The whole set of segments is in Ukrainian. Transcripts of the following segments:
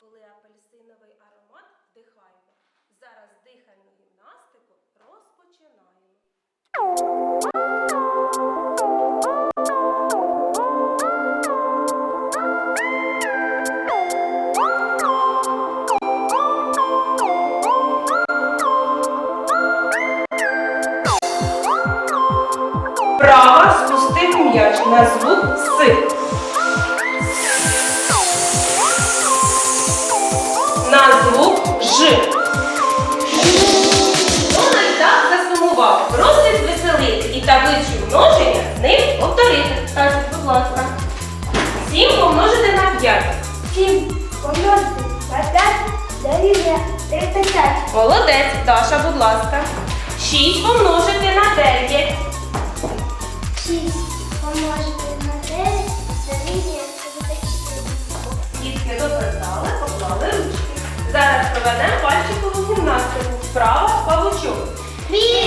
коли апельсиновий аромат вдихаємо. Зараз дихальну гімнастику розпочинаємо. Права спустив м'яч на звук С. На звук Ж. Дональд так засумував. Просить веселити і таблицю множення з ним повторити. Скажіть, будь ласка. 7 помножити на 5. 7 помножити на 5 дорівнює 35. Молодець, Даша, будь ласка. 6 помножити на 9. 6 помножити проведемо пальчикову гімнастику. Справа павучок. Ві!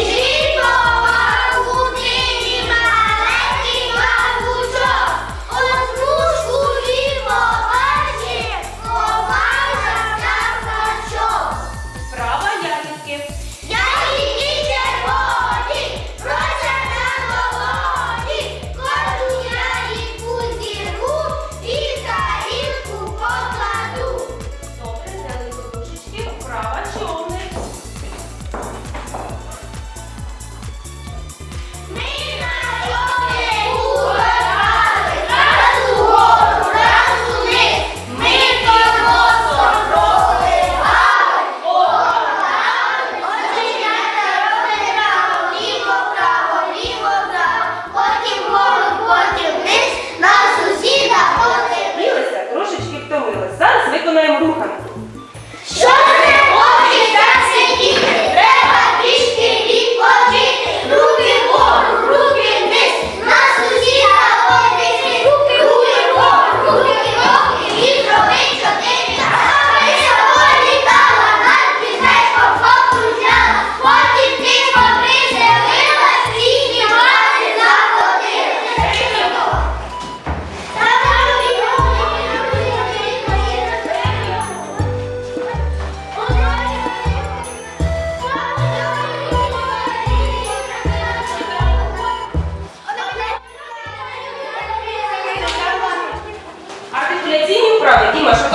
управління. Діма, що